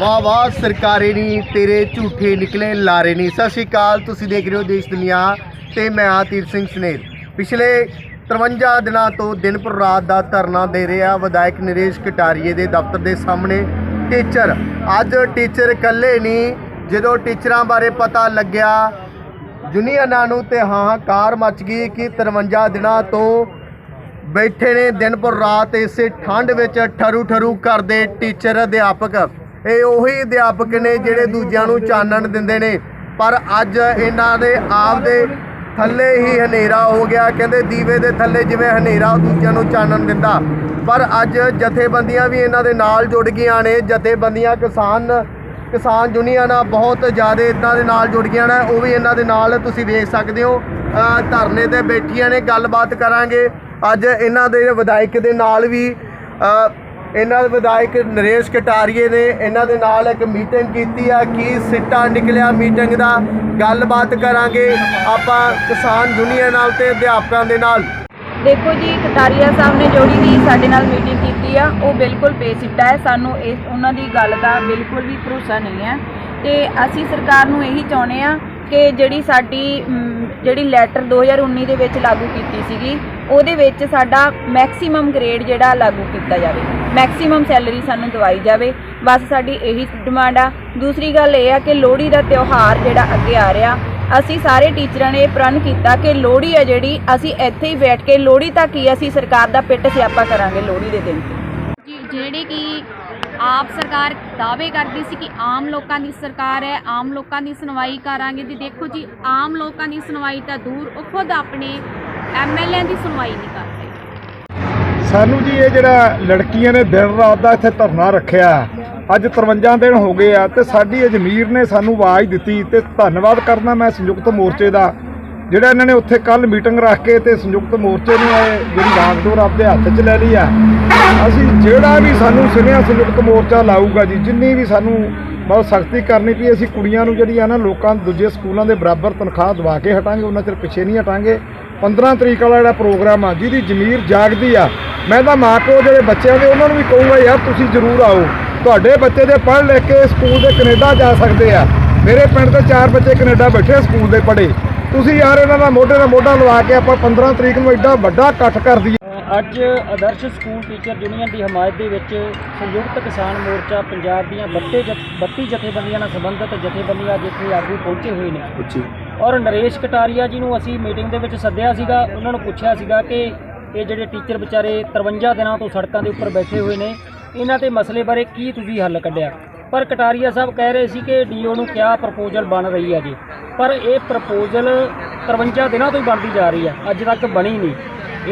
ਵਾਹ ਵਾਹ, ਸਰਕਾਰੀ ਨਹੀਂ ਤੇਰੇ ਝੂਠੇ ਨਿਕਲੇ, ਲਾਰੇ ਨਹੀਂ ਸਤਿ ਸ਼੍ਰੀ ਅਕਾਲ, ਤੁਸੀਂ ਦੇਖ ਰਹੇ ਹੋ ਦੇਸ਼ ਦੁਨੀਆ ਤੇ ਮੈਂ ਆ ਤੀਰ ਸਿੰਘ ਸਨੇਰ। ਪਿਛਲੇ 53 ਦਿਨਾਂ ਤੋਂ ਦਿਨ ਪਰ ਰਾਤ ਦਾ ਧਰਨਾ ਦੇ ਰਿਹਾ ਵਿਧਾਇਕ ਨਰੇਸ਼ ਕਟਾਰੀਏ ਦੇ ਦਫ਼ਤਰ ਦੇ ਸਾਹਮਣੇ। ਟੀਚਰ, ਅੱਜ ਟੀਚਰ ਇਕੱਲੇ ਨਹੀਂ ਜਦੋਂ ਟੀਚਰਾਂ ਬਾਰੇ ਪਤਾ ਲੱਗਿਆ, ਯੂਨੀਅਨਾਂ ਨੂੰ ਤੇ ਹਾਹਾਕਾਰ ਮਚ ਗਈ ਕਿ 53 ਦਿਨਾਂ ਤੋਂ ਬੈਠੇ ਨੇ ਦਿਨ ਪਰ ਰਾਤ ਇਸੇ ਠੰਡ ਵਿੱਚ ਠਰੂ ਠਰੂ ਕਰਦੇ ਟੀਚਰ ਅਧਿਆਪਕ। ਇਹ ਉਹੀ ਅਧਿਆਪਕ ਨੇ ਜਿਹੜੇ ਦੂਜਿਆਂ ਨੂੰ ਚਾਨਣ ਦਿੰਦੇ ਨੇ। ਪਰ ਅੱਜ ਇਹਨਾਂ ਦੇ ਆਪ ਦੇ ਥੱਲੇ ਹੀ ਹਨੇਰਾ ਹੋ ਗਿਆ। ਕਹਿੰਦੇ ਦੀਵੇ ਦੇ ਥੱਲੇ ਜਿਵੇਂ ਹਨੇਰਾ ਦੂਜਿਆਂ ਨੂੰ ਚਾਨਣ ਦਿੰਦਾ। ਪਰ ਅੱਜ ਜਥੇਬੰਦੀਆਂ ਵੀ ਇਹਨਾਂ ਦੇ ਨਾਲ ਜੁੜ ਗਈਆਂ ਨੇ। ਜਥੇਬੰਦੀਆਂ ਕਿਸਾਨ ਕਿਸਾਨ ਯੂਨੀਅਨ ਆ, ਬਹੁਤ ਜ਼ਿਆਦਾ ਇਦਾਂ ਦੇ ਨਾਲ ਜੁੜ ਗਈਆਂ ਨੇ। ਉਹ ਵੀ ਇਹਨਾਂ ਦੇ ਨਾਲ ਤੁਸੀਂ ਵੇਖ ਸਕਦੇ ਹੋ। ਧਰਨੇ ਤੇ ਬੈਠੀਆਂ ਨੇ। ਗੱਲਬਾਤ ਕਰਾਂਗੇ। ਅੱਜ ਇਹਨਾਂ ਦੇ ਵਿਧਾਇਕ ਦੇ ਨਾਲ ਵੀ ਇਹਨਾਂ ਦੇ ਵਿਧਾਇਕ ਨਰੇਸ਼ ਕਟਾਰੀਏ ਨੇ ਇਹਨਾਂ ਦੇ ਨਾਲ ਇੱਕ ਮੀਟਿੰਗ ਕੀਤੀ ਆ, ਕੀ ਸਿੱਟਾ ਨਿਕਲਿਆ ਮੀਟਿੰਗ ਦਾ? ਗੱਲਬਾਤ ਕਰਾਂਗੇ ਆਪਾਂ ਕਿਸਾਨ ਯੂਨੀਅਨ ਨਾਲ ਤੇ ਅਧਿਆਪਕਾਂ ਦੇ ਨਾਲ। ਦੇਖੋ ਜੀ, ਕਟਾਰੀਆ ਸਾਹਿਬ ਨੇ ਜਿਹੜੀ ਵੀ ਸਾਡੇ ਨਾਲ ਮੀਟਿੰਗ ਕੀਤੀ ਆ, ਉਹ ਬਿਲਕੁਲ ਬੇਸਿੱਟਾ ਹੈ। ਸਾਨੂੰ ਇਸ ਉਹਨਾਂ ਦੀ ਗੱਲ ਦਾ ਬਿਲਕੁਲ ਵੀ ਭਰੋਸਾ ਨਹੀਂ ਹੈ। ਤੇ ਅਸੀਂ ਸਰਕਾਰ ਨੂੰ ਇਹੀ ਚਾਹੁੰਦੇ ਆ ਕਿ ਜਿਹੜੀ ਸਾਡੀ ਜਿਹੜੀ ਲੈਟਰ 2019 ਦੇ ਵਿੱਚ ਲਾਗੂ ਕੀਤੀ ਸੀਗੀ ਉਹਦੇ ਵਿੱਚ ਸਾਡਾ ਮੈਕਸਿਮਮ ਗ੍ਰੇਡ ਜਿਹੜਾ ਲਾਗੂ ਕੀਤਾ ਜਾਵੇ। ਮੈਕਸਿਮਮ ਸੈਲਰੀ ਸਾਨੂੰ ਦਵਾਈ ਜਾਵੇ। ਬਸ ਸਾਡੀ ਇਹੀ ਡਿਮਾਂਡ ਆ। ਦੂਸਰੀ ਗੱਲ ਇਹ ਆ ਕਿ ਲੋਹੜੀ ਦਾ ਤਿਉਹਾਰ ਜਿਹੜਾ ਅੱਗੇ ਆ ਰਿਹਾ, ਅਸੀਂ ਸਾਰੇ ਟੀਚਰਾਂ ਨੇ ਇਹ ਪ੍ਰਣ ਕੀਤਾ ਕਿ ਲੋਹੜੀ ਆ ਜਿਹੜੀ, ਅਸੀਂ ਇੱਥੇ ਹੀ ਬੈਠ ਕੇ ਲੋਹੜੀ ਤੱਕ ਹੀ ਅਸੀਂ ਸਰਕਾਰ ਦਾ ਪਿੱਟ ਸਿਆਪਾ ਕਰਾਂਗੇ ਲੋਹੜੀ ਦੇ ਦਿਨ ਤੇ। ਜੀ, ਜਿਹੜੇ ਕਿ ਆਪ ਸਰਕਾਰ ਦਾਅਵੇ ਕਰਦੀ ਸੀ ਕਿ ਆਮ ਲੋਕਾਂ ਦੀ ਸਰਕਾਰ ਹੈ, ਆਮ ਲੋਕਾਂ ਦੀ ਸੁਣਵਾਈ ਕਰਾਂਗੇ ਜੀ ਦੇਖੋ ਜੀ, ਆਮ ਲੋਕਾਂ ਦੀ ਸੁਣਵਾਈ ਤਾਂ ਦੂਰ, ਉਹ ਖੁਦ ਆਪਣੇ ਐਮਐਲਏ ਦੀ ਸੁਣਵਾਈ ਨਹੀਂ ਕਰ ਰਹੇ। ਸਾਨੂੰ ਜੀ ਇਹ ਜਿਹੜਾ ਲੜਕੀਆਂ ਨੇ ਦਿਨ ਰਾਤ ਦਾ ਇੱਥੇ ਧਰਨਾ ਰੱਖਿਆ, ਅੱਜ 53 ਦਿਨ ਹੋ ਗਏ ਆ ਤੇ ਸਾਡੀ ਅਜਮੀਰ ਨੇ ਸਾਨੂੰ ਆਵਾਜ਼ ਦਿੱਤੀ ਤੇ ਧੰਨਵਾਦ ਕਰਨਾ ਮੈਂ ਸੰਯੁਕਤ ਮੋਰਚੇ ਦਾ, ਜਿਹੜਾ ਇਹਨਾਂ ਨੇ ਉੱਥੇ ਕੱਲ ਮੀਟਿੰਗ ਰੱਖ ਕੇ ਤੇ ਸੰਯੁਕਤ ਮੋਰਚੇ ਨੇ ਇਹ ਜਿਹੜੀ ਵਾਗਡੋਰ ਆਪਦੇ ਹੱਥ 'ਚ ਲੈ ਲਈ ਆ। ਅਸੀਂ ਜਿਹੜਾ ਵੀ ਸਾਨੂੰ ਸੁਨੇਹਾ ਸੰਯੁਕਤ ਮੋਰਚਾ ਲਾਊਗਾ ਜੀ, ਜਿੰਨੀ ਵੀ ਸਾਨੂੰ ਬਹੁਤ ਸਖਤੀ ਕਰਨੀ ਪਈ, ਅਸੀਂ ਕੁੜੀਆਂ ਨੂੰ ਜਿਹੜੀ ਆ ਨਾ ਲੋਕਾਂ ਦੂਜੇ ਸਕੂਲਾਂ ਦੇ ਬਰਾਬਰ ਤਨਖਾਹ ਦਵਾ ਕੇ ਹਟਾਂਗੇ, ਉਹਨਾਂ ਚਿਰ ਪਿੱਛੇ ਨਹੀਂ ਹਟਾਂਗੇ। 15 ਤਰੀਕ ਵਾਲਾ ਜਿਹੜਾ ਪ੍ਰੋਗਰਾਮ ਆ ਜਿਹਦੀ ਜ਼ਮੀਰ ਜਾਗਦੀ ਆ। ਮੈਂ ਤਾਂ ਮਾਂ ਪਿਓ ਜਿਹੜੇ ਬੱਚਿਆਂ ਦੇ ਉਹਨਾਂ ਨੂੰ ਵੀ ਕਹੂੰਗਾ ਯਾਰ ਤੁਸੀਂ ਜ਼ਰੂਰ ਆਓ। ਤੁਹਾਡੇ ਬੱਚੇ ਦੇ ਪੜ੍ਹ ਲਿਖ ਕੇ ਸਕੂਲ ਦੇ ਕੈਨੇਡਾ ਜਾ ਸਕਦੇ ਆ। ਮੇਰੇ ਪਿੰਡ ਦੇ ਚਾਰ ਬੱਚੇ ਕੈਨੇਡਾ ਬੈਠੇ ਸਕੂਲ ਦੇ ਪੜ੍ਹੇ। ਤੁਸੀਂ ਯਾਰ ਇਹਨਾਂ ਦਾ ਮੋਢੇ ਨਾਲ ਮੋਢਾ ਲਵਾ ਕੇ ਆਪਾਂ 15 ਤਰੀਕ ਨੂੰ ਐਡਾ ਵੱਡਾ ਇਕੱਠ ਕਰ ਦਈਏ। ਅੱਜ ਆਦਰਸ਼ ਸਕੂਲ ਟੀਚਰ ਯੂਨੀਅਨ ਦੀ ਹਮਾਇਤ ਦੇ ਵਿੱਚ ਸੰਯੁਕਤ ਕਿਸਾਨ ਮੋਰਚਾ ਪੰਜਾਬ ਦੀਆਂ 32 ਜਥ- 32 ਜਥੇਬੰਦੀਆਂ ਨਾਲ ਸੰਬੰਧਿਤ ਜਥੇਬੰਦੀਆਂ ਜਿੱਥੇ ਆਗੂ ਪਹੁੰਚੇ ਹੋਏ ਨੇ। ਔਰ ਨਰੇਸ਼ ਕਟਾਰੀਆ ਜੀ ਨੂੰ ਅਸੀਂ ਮੀਟਿੰਗ ਦੇ ਵਿੱਚ ਸੱਦਿਆ ਸੀਗਾ, ਉਹਨਾਂ ਨੂੰ ਪੁੱਛਿਆ ਸੀਗਾ ਕਿ ਇਹ ਜਿਹੜੇ ਟੀਚਰ ਵਿਚਾਰੇ 53 ਦਿਨਾਂ ਤੋਂ ਸੜਕਾਂ ਦੇ ਉੱਪਰ ਬੈਠੇ ਹੋਏ ਨੇ, ਇਹਨਾਂ ਤੇ ਮਸਲੇ ਬਾਰੇ ਕੀ ਤੁਸੀਂ ਹੱਲ ਕੱਢਿਆ? ਪਰ ਕਟਾਰੀਆ ਸਾਹਿਬ ਕਹਿ ਰਹੇ ਸੀ ਕਿ ਡੀਓ ਨੂੰ ਕਿਆ ਪ੍ਰਪੋਜ਼ਲ ਬਣ ਰਹੀ ਹੈ ਜੀ। ਪਰ ਇਹ ਪ੍ਰਪੋਜ਼ਲ 53 ਦਿਨਾਂ ਤੋਂ ਹੀ ਬਣਦੀ ਜਾ ਰਹੀ ਹੈ, ਅੱਜ ਤੱਕ ਬਣੀ ਨਹੀਂ।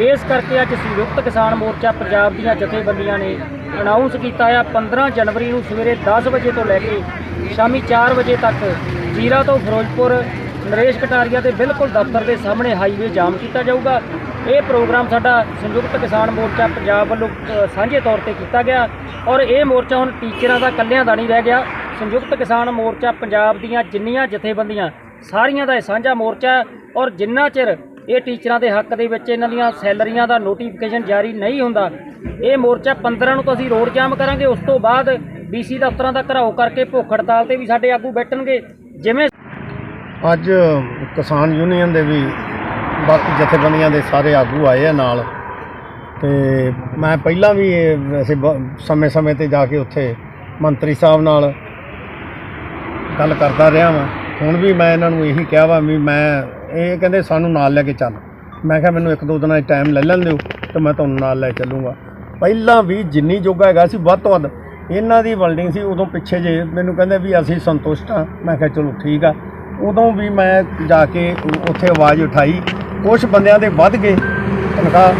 ਇਸ ਕਰਕੇ ਅੱਜ ਸੰਯੁਕਤ ਕਿਸਾਨ ਮੋਰਚਾ ਪੰਜਾਬ ਦੀਆਂ ਜਥੇਬੰਦੀਆਂ ਨੇ ਅਨਾਉਂਸ ਕੀਤਾ ਆ 15 ਜਨਵਰੀ ਨੂੰ ਸਵੇਰੇ 10 ਵਜੇ ਤੋਂ ਲੈ ਕੇ ਸ਼ਾਮੀ 4 ਵਜੇ ਤੱਕ ਜੀਰਾ ਤੋਂ ਫਿਰੋਜ਼ਪੁਰ ਨਰੇਸ਼ ਕਟਾਰੀਆ ਦੇ ਬਿਲਕੁਲ ਦਫ਼ਤਰ ਦੇ ਸਾਹਮਣੇ ਹਾਈਵੇ ਜਾਮ ਕੀਤਾ ਜਾਊਗਾ। ਇਹ ਪ੍ਰੋਗਰਾਮ ਸਾਡਾ ਸੰਯੁਕਤ ਕਿਸਾਨ ਮੋਰਚਾ ਪੰਜਾਬ ਵੱਲੋਂ ਸਾਂਝੇ ਤੌਰ ਤੇ ਕੀਤਾ ਗਿਆ ਔਰ ਇਹ ਮੋਰਚਾ ਹੁਣ ਟੀਚਰਾਂ ਦਾ ਇਕੱਲਿਆਂ ਦਾ ਨਹੀਂ ਰਹਿ ਗਿਆ। ਸੰਯੁਕਤ ਕਿਸਾਨ ਮੋਰਚਾ ਪੰਜਾਬ ਦੀਆਂ ਜਿੰਨੀਆਂ ਜਥੇਬੰਦੀਆਂ, ਸਾਰੀਆਂ ਦਾ ਇਹ ਸਾਂਝਾ ਮੋਰਚਾ ਔਰ ਜਿੰਨਾ ਚਿਰ ਇਹ ਟੀਚਰਾਂ ਦੇ ਹੱਕ ਦੇ ਵਿੱਚ ਇਹਨਾਂ ਦੀਆਂ ਸੈਲਰੀਆਂ ਦਾ ਨੋਟੀਫਿਕੇਸ਼ਨ ਜਾਰੀ ਨਹੀਂ ਹੁੰਦਾ, ਇਹ ਮੋਰਚਾ 15 ਨੂੰ ਤਾਂ ਅਸੀਂ ਰੋਡ ਜਾਮ ਕਰਾਂਗੇ, ਉਸ ਤੋਂ ਬਾਅਦ ਡੀਸੀ ਦਫ਼ਤਰਾਂ ਦਾ ਘਰਾਓ ਕਰਕੇ ਭੁੱਖ ਹੜਤਾਲ ਤੇ ਵੀ ਸਾਡੇ ਆਗੂ ਬੈਠਣਗੇ। ਜਿਵੇਂ ਅੱਜ ਕਿਸਾਨ ਯੂਨੀਅਨ ਦੇ ਵੀ ਬਾਕੀ ਜਥੇਬੰਦੀਆਂ ਦੇ ਸਾਰੇ ਆਗੂ ਆਏ ਆ ਨਾਲ। ਤੇ ਮੈਂ ਪਹਿਲਾਂ ਵੀ ਇਹ ਵੈਸੇ ਸਮੇਂ-ਸਮੇਂ ਤੇ ਜਾ ਕੇ ਉੱਥੇ ਮੰਤਰੀ ਸਾਹਿਬ ਨਾਲ ਗੱਲ ਕਰਦਾ ਰਿਹਾ ਵਾਂ। ਹੁਣ ਵੀ ਮੈਂ ਇਹਨਾਂ ਨੂੰ ਇਹੀ ਕਿਹਾ ਵਾ ਵੀ ਮੈਂ ਇਹ ਕਹਿੰਦੇ ਸਾਨੂੰ ਨਾਲ ਲੈ ਕੇ ਚੱਲ। ਮੈਂ ਕਿਹਾ ਮੈਨੂੰ ਇੱਕ ਦੋ ਦਿਨਾਂ ਦਾ ਟਾਈਮ ਲੈ ਲੈਣ ਦਿਓ ਤੇ ਮੈਂ ਤੁਹਾਨੂੰ ਨਾਲ ਲੈ ਚੱਲੂੰਗਾ। ਪਹਿਲਾਂ ਵੀ ਜਿੰਨੀ ਜੋਗਾ ਹੈਗਾ ਸੀ ਵੱਧ ਤੋਂ ਵੱਧ। ਇਹਨਾਂ ਦੀ ਵਲਡਿੰਗ ਸੀ ਉਦੋਂ ਪਿੱਛੇ ਜੇ ਮੈਨੂੰ ਕਹਿੰਦੇ ਵੀ ਅਸੀਂ ਸੰਤੁਸ਼ਟ ਹਾਂ ਮੈਂ ਕਿਹਾ ਚਲੋ ਠੀਕ ਆ। ਉਦੋਂ ਵੀ ਮੈਂ ਜਾ ਕੇ ਉੱਥੇ ਆਵਾਜ਼ ਉਠਾਈ। ਕੁਝ ਬੰਦਿਆਂ ਦੇ ਵੱਧ ਗਏ ਤਨਖਾਹ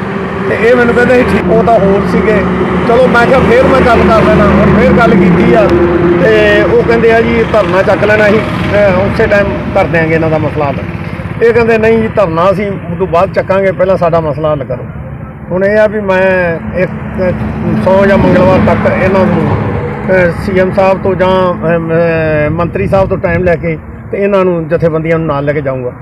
ਤੇ ਇਹ ਮੈਨੂੰ ਕਹਿੰਦੇ ਸੀ, ਠੀਕ, ਉਹ ਤਾਂ ਹੋਰ ਸੀਗੇ। ਚਲੋ ਮੈਂ ਕਿਹਾ ਫੇਰ ਮੈਂ ਗੱਲ ਕਰ ਲੈਣਾ ਹੁਣ ਫੇਰ ਗੱਲ ਕੀਤੀ ਆ। ਤੇ ਉਹ ਕਹਿੰਦੇ ਆ ਜੀ, ਧਰਨਾ ਚੱਕ ਲੈਣਾ ਸੀ। ਅਹ ਉਸੇ ਟਾਈਮ ਕਰ ਦਿਆਂਗੇ ਇਹਨਾਂ ਦਾ ਮਸਲਾ ਹੱਲ। ਇਹ ਕਹਿੰਦੇ, ਨਹੀਂ ਜੀ, ਧਰਨਾ ਅਸੀਂ ਤੋਂ ਬਾਅਦ ਚੱਕਾਂਗੇ, ਪਹਿਲਾਂ ਸਾਡਾ ਮਸਲਾ ਹੱਲ ਕਰੋ। ਹੁਣ ਇਹ ਆ ਵੀ ਮੈਂ ਇੱਕ ਸੌ ਜਾਂ ਮੰਗਲਵਾਰ ਤੱਕ ਇਹਨਾਂ ਨੂੰ ਸੀਐਮ ਸਾਹਿਬ ਤੋਂ ਜਾਂ ਮੰਤਰੀ ਸਾਹਿਬ ਤੋਂ ਟਾਈਮ ਲੈ ਕੇ ਤੇ ਇਹਨਾਂ ਨੂੰ ਜਥੇਬੰਦੀਆਂ ਨੂੰ ਨਾਲ ਲੈ ਕੇ ਜਾਊਂਗਾ।